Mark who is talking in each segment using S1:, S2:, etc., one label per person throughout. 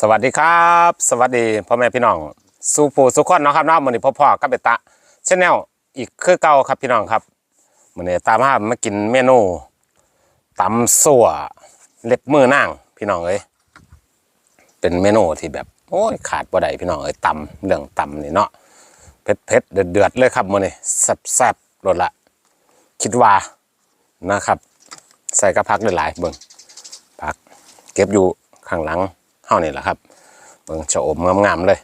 S1: สวัสดีครับ สวัสดีพ่อแม่พี่น้องสู่ผู้สุขคนเนาะครับเนาะมื้อนี้พ่อพ่อกับเบตะชแนลอีกคือเก่าครับพี่น้องครับมื้อนี้ตามมามากินเมนูตำสั่วเล็บมือนางพี่น้องเอ้ยเป็นเมนูที่แบบโอ้ยขาดบ่ได้พี่น้องเอ้ยตำเรื่องตำนี่เนาะเผ็ดเผ็ดๆเดือดเดือดๆเลยครับมื้อนี้แซ่บๆรสละ คิดว่านะครับ ใส่กระพักหลายๆเบิ่งพัก เก็บอยู่ข้างหลัง เฮานี่แหละครับเบิ่งชะอมงามๆเลย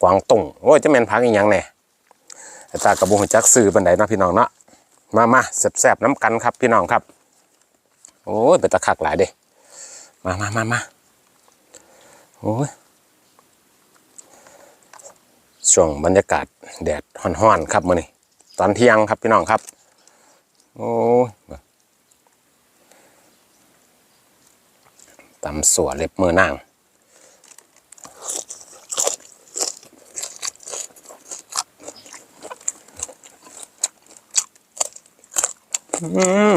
S1: กวางตุ้งโอ้ยจะแมนพักอีหยังแน่แต่ตากระบุงจักซื้อบันไดนะพี่น้องเนาะมามาแซ่บๆน้ำกันครับพี่น้องครับ โอ้ยเป็นตะคักหลายเด้มามามามาโอ้ยช่วงบรรยากาศแดดฮ้อนๆครับมื้อนี้ตอนเที่ยงครับพี่น้องครับ โอ้ย ตำสัวเล็บมือนางอืม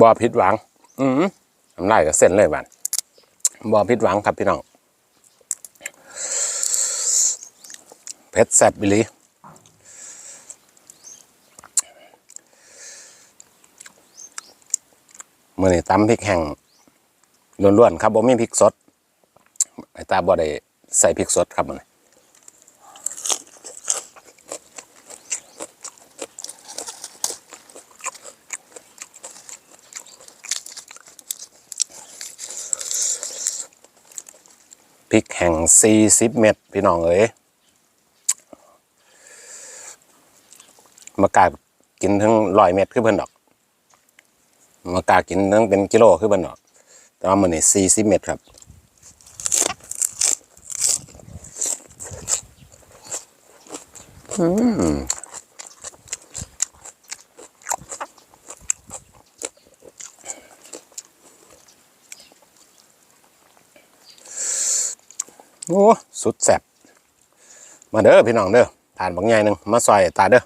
S1: บอผิดหวัง อืมทำลายกับเส้นเลยบ้านบอผิดหวังครับพี่น้อง เพชรแซบบิลีมื่อนี้ตำพริกแห้งล้วนๆครับบ่มีพริกสดไอตาบ่ได้ใส่พริกสดครับมันพริกแห้ง40 เม็ดพี่น้องเอ้ย มากากินทั้งร้อยเม็ดคือเพิ่นดอกมากากินทั้งเป็นกิโลคือเพิ่นดอกแต่ว่ามันนี่สี่สิบเม็ดครับอืมโอ้สุดแซ่บมาเด้อพี่น้องเด้อทานบางใหญ่หนึ่งมาซอยตาเด้อ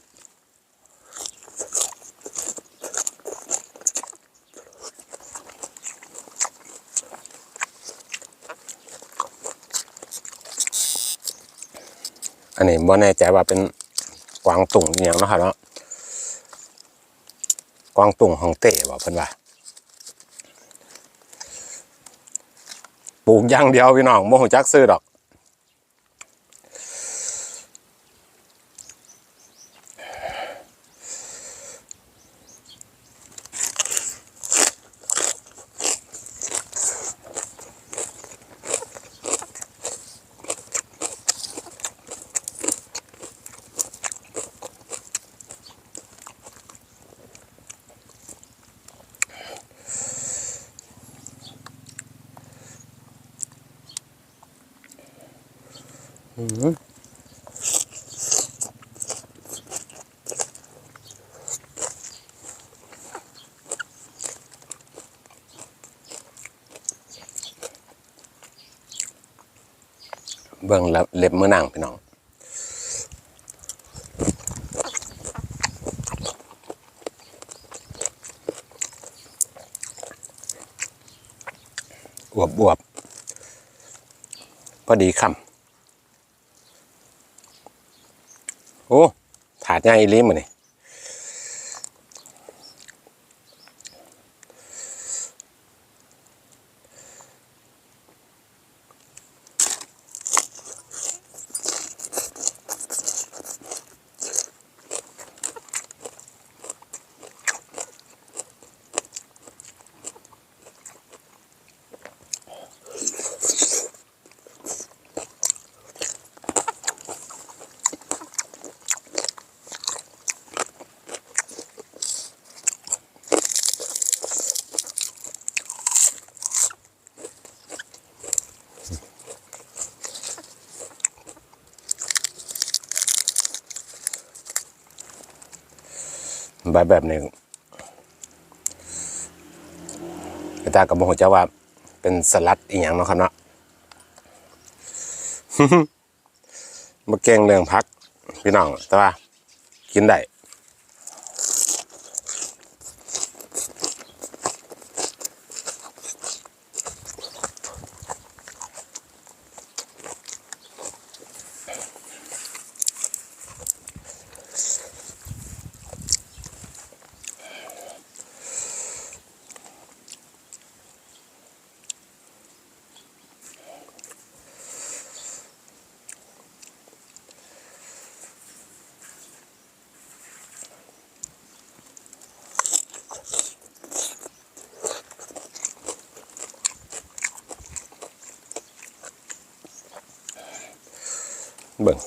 S1: อันนี้บ่แน่ใจว่าเป็นกวางตุ่งอย่างนะครับเนาะกวางตุ่งของเตะบอกเพิ่นว่าปลูกอย่างเดียวพี่น้องโมหุจักซื้อดอก เบิ่งเล็บมือนางพี่น้องอวบอวบพอดีคำโอ้ ถาด ใหญ่อีหลิมอนี่ บายแบบหนึ่งอาจากับโมโหจะว่า เป็นสลัดอีกอย่างเนาะครับเนาะมาเก่งเรื่องพัก พี่น้อง แต่ว่า กินได้ เบิ่ง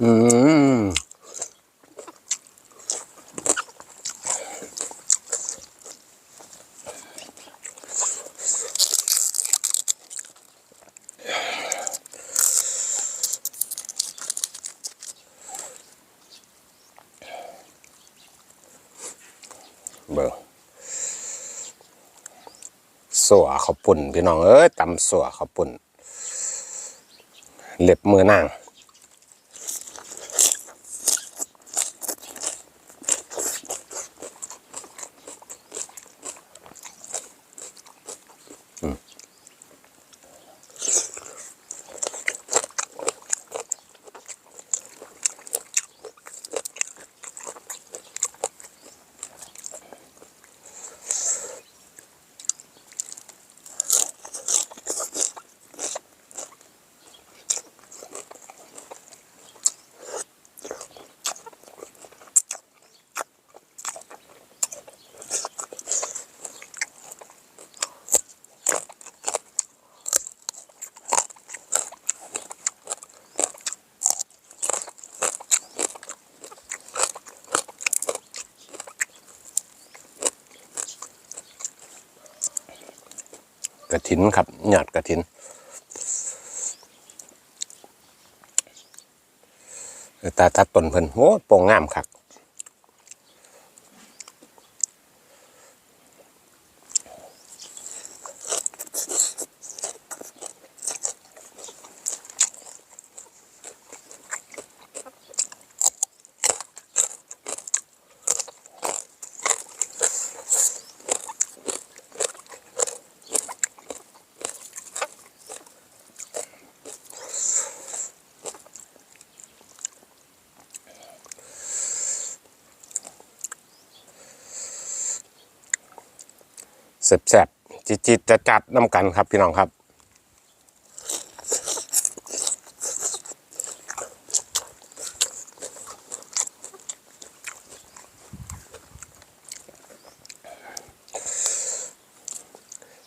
S1: อืมเผ็ดเดือดอืมเบิ่งสัวข้าวปุ่นพี่น้องเอ้ยตำสัวข้าวปุ่นเล็บมือนาง Mm. กระถินครับหยอดกระถิน ตาตัดต้นเพิ่นโอ้โปร่งงามคัก แซ่บๆจิตๆจะจัดๆน้ำกันครับพี่น้องครับ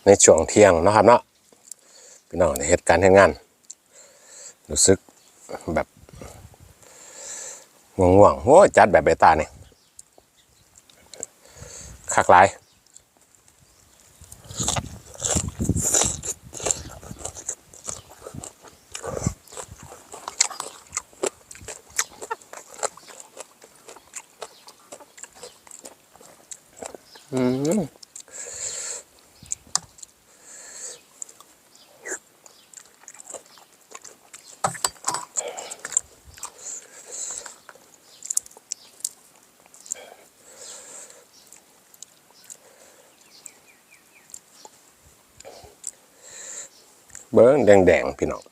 S1: ในช่วงเที่ยงนะครับเนาะพี่น้องในเหตุการณ์เหตุงาน รู้สึกแบบง่วงๆโอ้จัดแบบเบต้าเนี่ยคักหลาย งแดงๆพี่น้อง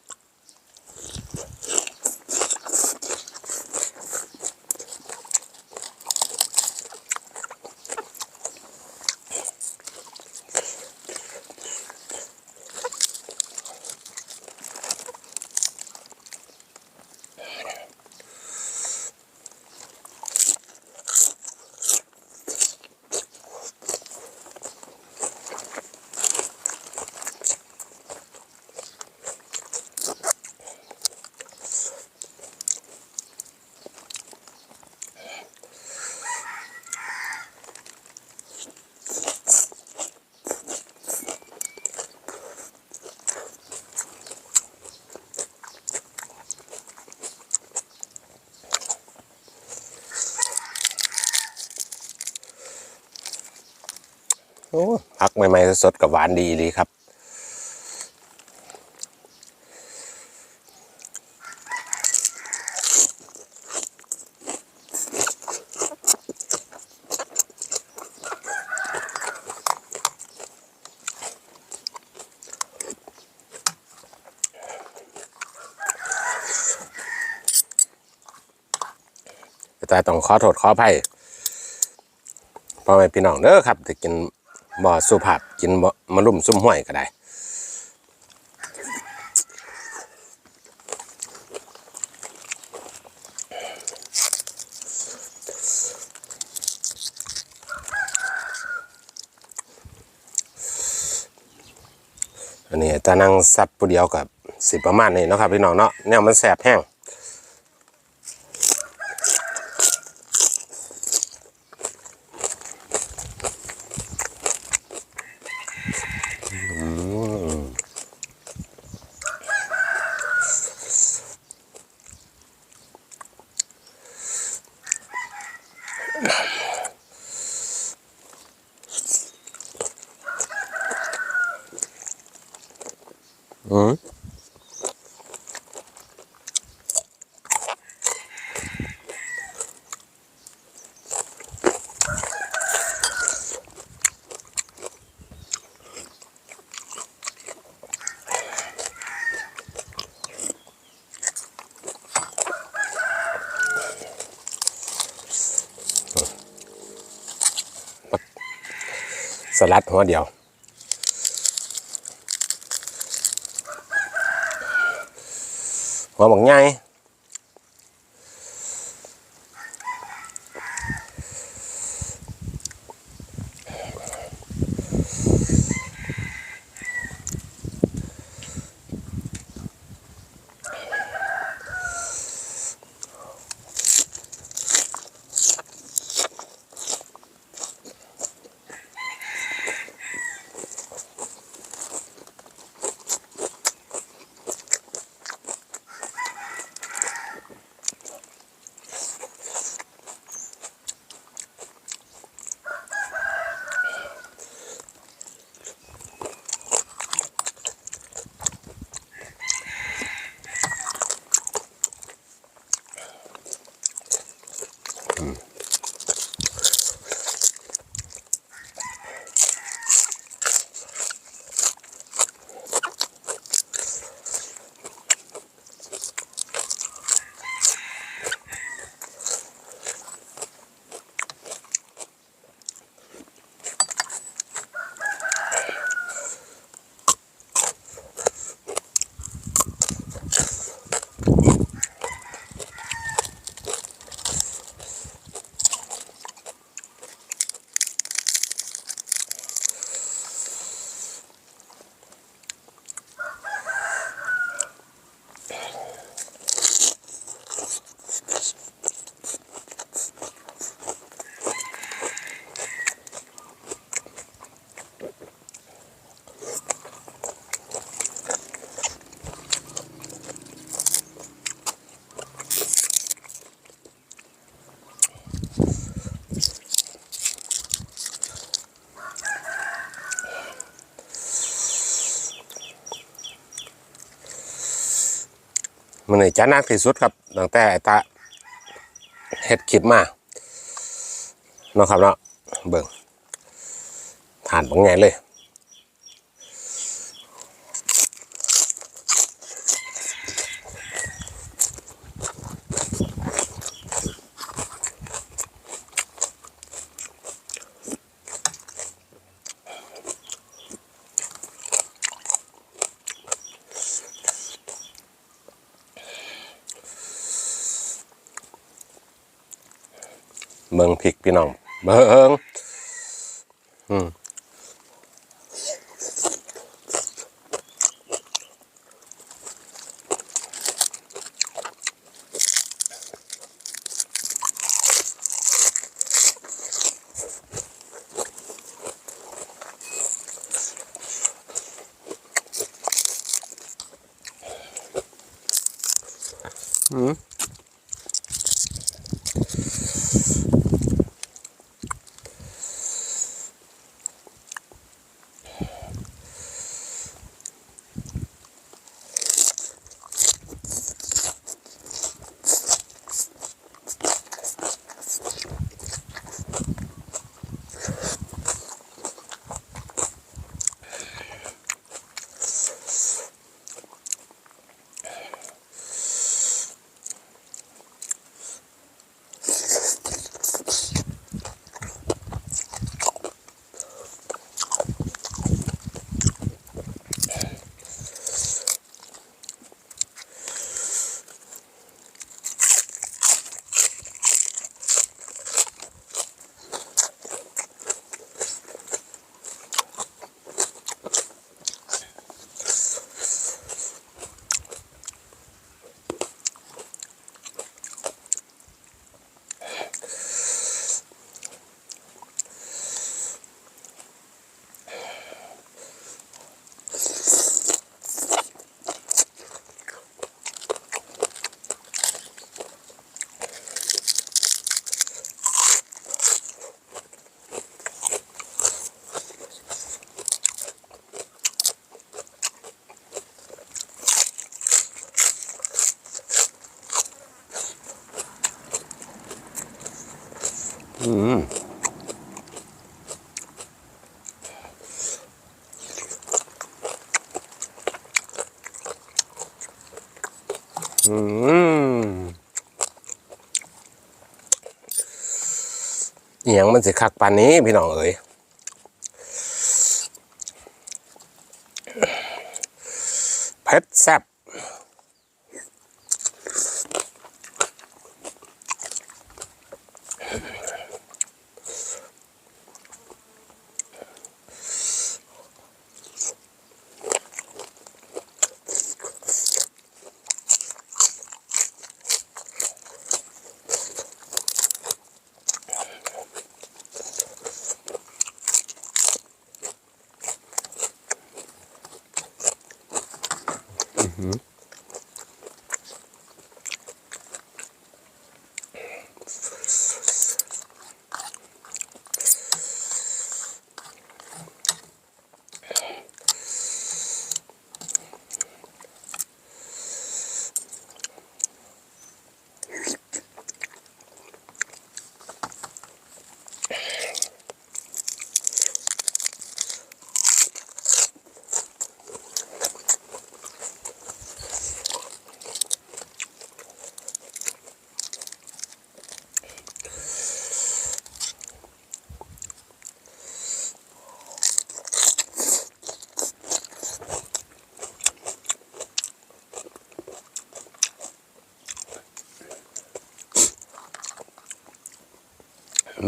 S1: โอ้ผักใหม่ๆสดๆกับหวานดีเลยครับแต่ต้องขอโทษขออภัยพ่อแม่พี่น้องเด้อครับจะกิน บ่อสุภาพกินบ่มะลุ่มซุ่มห้วยก็ได้อันนี้จะนั่งซับผู้เดียวกับสิประมาณนี้เนาะครับพี่น้องเนาะเนี่ยมันแสบแห้ง Yeah. สลัดหัวเดียว หัวบักใหญ่ มันนี่จะนักที่สุดครับตั้งแต่ตาเฮ็ดคิดมาเนาะครับเนาะเบิ่งทานบางไงเลย เบิงพริกพี่น้อง เบิงอือืม อย่างมันสิคักปานนี้พี่น้องเอ๋ยเผ็ดแซ่บ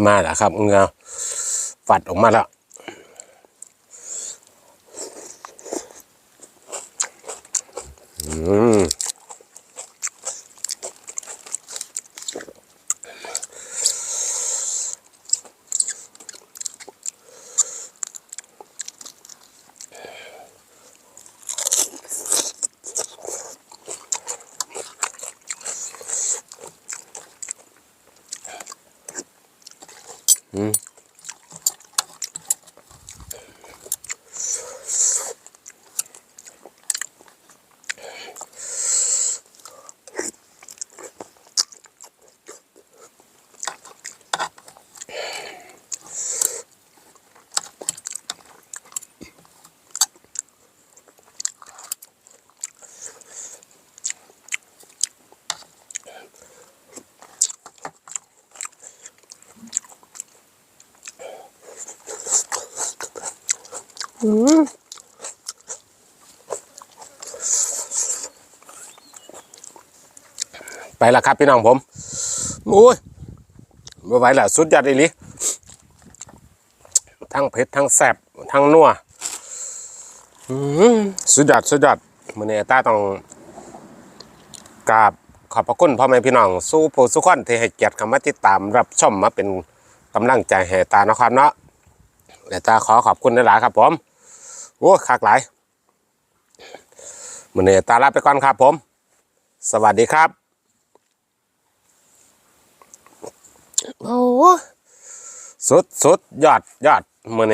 S1: มาแล้วครับเงาฝัดออกมาแล้ว แล้วครับพี่น้องผมโอ้ยไม่ไหวแล้วสุดยอดอีหลีทั้งเผ็ดทั้งแซ่บทั้งนัวอืมสุดยอดสุดยอดมื้อนี้ตาต้องกราบขอบพระคุณพ่อแม่พี่น้อง สู้ผู้สุขคนที่ให้เกียรติเข้ามาติดตามรับชมมาเป็นกำลังใจให้ตาเนาะครับเนาะเดี๋ยวตาขอขอบคุณหลายครับผมโอ้คักหลายมื้อนี้ตาลาไปก่อนครับผม สวัสดีครับ โอ้สุดสุดยอดยอดมือนี่